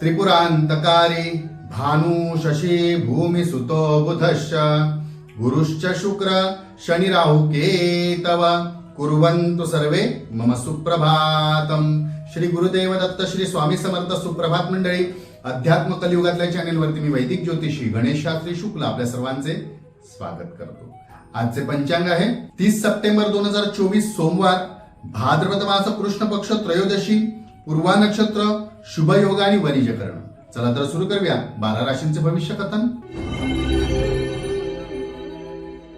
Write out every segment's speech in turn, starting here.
त्रिपुरान्तकारी भानु शशी भूमी सुतो बुधश्च गुरुश्च शुक्र शनि केतव कुर्वन्तु सर्वे मम सुप्रभातम। श्री गुरुदेव दत्त श्री स्वामी समर्थ सुप्रभात मंडळी अध्यात्म कलियुगातल्या चॅनेलवरती मी वैदिक ज्योतिषी गणेश शास्त्री शुक्ल आपल्या सर्वांचे स्वागत करतो. आजचे पंचांग आहे तीस सप्टेंबर दोन हजार चोवीस सोमवार भाद्रपद मास कृष्ण पक्ष त्रयोदशी पूर्वा नक्षत्र शुभ योग आणि वनिजकरण. चला तर सुरू करूया बारा राशींचे भविष्य कथन.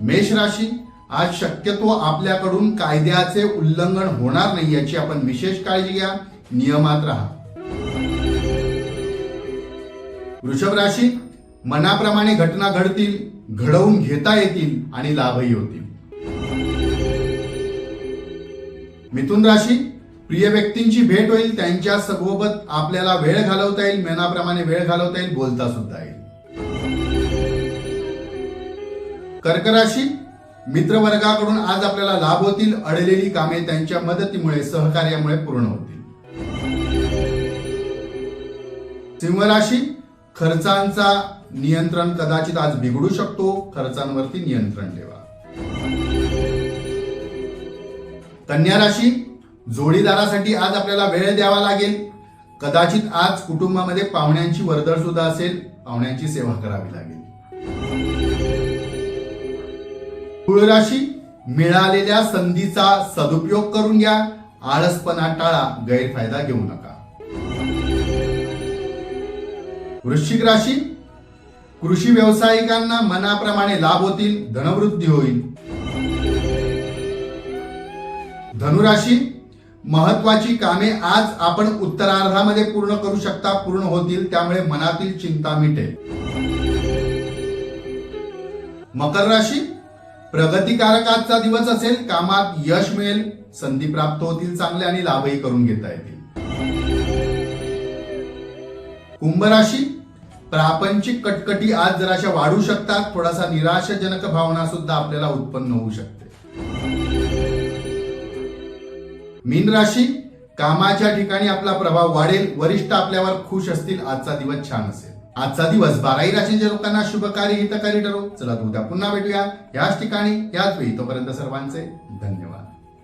मेष राशी आज शक्यतो आपल्याकडून कायद्याचे उल्लंघन होणार नाही याची आपण विशेष काळजी घ्या नियमात राहा. वृषभ राशी मनाप्रमाणे घटना घडतील घडवून घेता येतील आणि लाभही होतील. मिथुन राशी प्रिय व्यक्तींची भेट होईल त्यांच्यासोबत आपल्याला वेळ घालवता येईल मनाप्रमाणे वेळ घालवता येईल बोलता सुद्धा येईल. कर्क राशी मित्रवर्गाकडून आज आपल्याला लाभ होतील अडलेली कामे त्यांच्या मदतीमुळे सहकार्यामुळे पूर्ण होतील. सिंह राशी खर्चांचा नियंत्रण कदाचित आज बिघडू शकतो खर्चांवरती नियंत्रण ठेवा. कन्या राशी जोडीदारासाठी आज आपल्याला वेळ द्यावा लागेल. कदाचित आज कुटुंबामध्ये पाहुण्यांची वर्दळ सुद्धा असेल. पाहुण्यांची सेवा करावी लागेल. कुळराशी मिळालेल्या संधीचा सदुपयोग करून घ्या. आळसपणा टाळा गैरफायदा घेऊ नका. वृश्चिक राशी कृषी व्यावसायिकांना मनाप्रमाणे लाभ होतील धनवृद्धी होईल. धनुराशी महत्वाची कामे आज आपण उत्तरार्धामध्ये पूर्ण करू शकता पूर्ण होतील त्यामुळे मनातील चिंता मिटेल. मकर राशी प्रगतिकारक आजचा दिवस असेल कामात यश मिळेल संधी प्राप्त होतील चांगले आणि लाभही करून घेता येतील. कुंभ राशी प्रापंचिक कटकटी आज जराशा वाढू शकतात थोडासा निराशाजनक भावना सुद्धा आपल्याला उत्पन्न होऊ शकते. मीन राशी कामाच्या ठिकाणी आपला प्रभाव वाढेल. वरिष्ठ आपल्यावर खुश असतील. आजचा दिवस छान असेल. आजचा दिवस बाराही राशींच्या लोकांना शुभकारी हितकारी ठरो. चला उद्या पुन्हा भेटूया. याच ठिकाणी याच वेळी. तोपर्यंत सर्वांचे धन्यवाद.